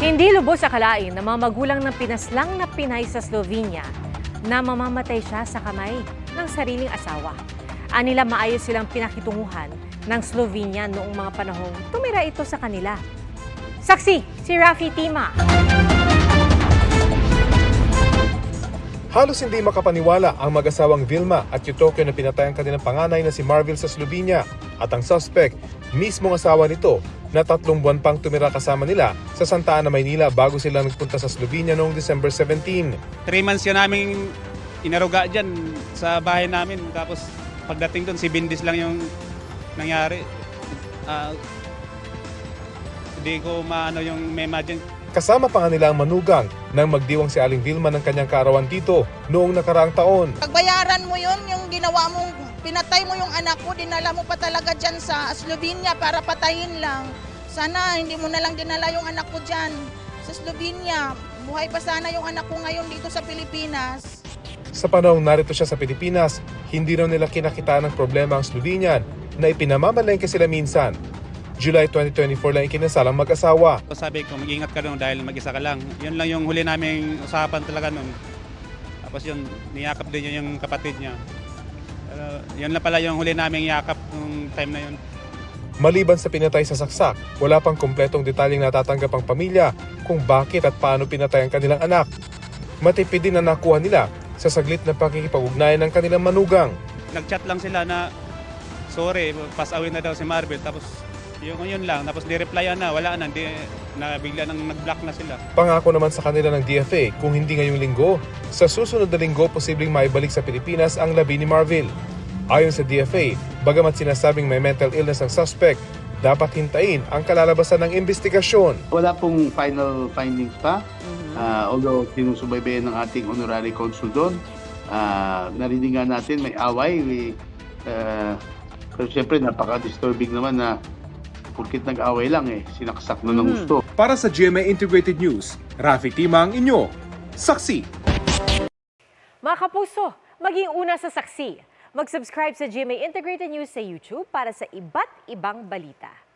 Hindi lubos akalain na mga magulang ng pinaslang na Pinay sa Slovenia na mamamatay siya sa kamay ng sariling asawa. Anila maayos silang pinakitunguhan ng Slovenia noong mga panahong tumira ito sa kanila. Saksi, si Rafi Tima. Halos hindi makapaniwala ang mag-asawang Vilma at Eutokyo na pinatay ang kanilang panganay na si Marvel sa Slovenia at ang suspect, mismong asawa nito na tatlong buwan pang tumira kasama nila sa Santa Ana, Maynila bago sila nagpunta sa Slovenia noong December 17. Three months yun namin inaruga dyan sa bahay namin. Tapos pagdating doon, si Bindis lang yung nangyari. Ah, Hindi ko maano yung mema dyan. Kasama pa nga nila ang manugang nang magdiwang si Aling Vilma ng kanyang kaarawan dito noong nakaraang taon. Pagbayaran mo yun, yung ginawa mong, pinatay mo yung anak ko, dinala mo pa talaga dyan sa Slovenia para patayin lang. Sana hindi mo na lang dinala yung anak ko dyan sa Slovenia. Buhay pa sana yung anak ko ngayon dito sa Pilipinas. Sa panahong narito siya sa Pilipinas, hindi raw nila kinakita ng problema ang Slovenian na ipinamamalengke sila minsan. July 2024 lang ikinasal ang mag-asawa. Sabi ko, mag-ingat ka doon dahil mag-isa ka lang. Yun lang yung huli naming usapan talaga noon. Tapos yun, niyakap din yun yung kapatid niya. Pero yun lang pala yung huli naming yakap nung time na yun. Maliban sa pinatay sa saksak, wala pang kumpletong detalyeng natatanggap ang pamilya kung bakit at paano pinatay ang kanilang anak. Matipid din na nakuha nila sa saglit na pakikipag-ugnayan ng kanilang manugang. Nag-chat lang sila na, sorry, pass away na daw si Marvel. Tapos yung yun lang, tapos di-replyan na, wala na, di, na bigla nang nag-block na sila. Pangako naman sa kanila ng DFA kung hindi ngayong linggo, sa susunod na linggo posibleng maibalik sa Pilipinas ang labi ni Marvil. Ayon sa DFA, bagamat sinasabing may mental illness ang suspect, dapat hintayin ang kalalabasan ng investigasyon. Wala pong final findings pa. Ah, although sinusubaybayan ng ating honorary consul doon, ah, narinig nga natin may away. We, ah, pero siyempre napaka-disturbing naman na purkit nag-away lang eh, sinaksak na ng gusto. Para sa GMA Integrated News, Rafi Timang inyo. Saksi. Mga kapuso, maging una sa saksi. Mag-subscribe sa GMA Integrated News sa YouTube para sa iba't ibang balita.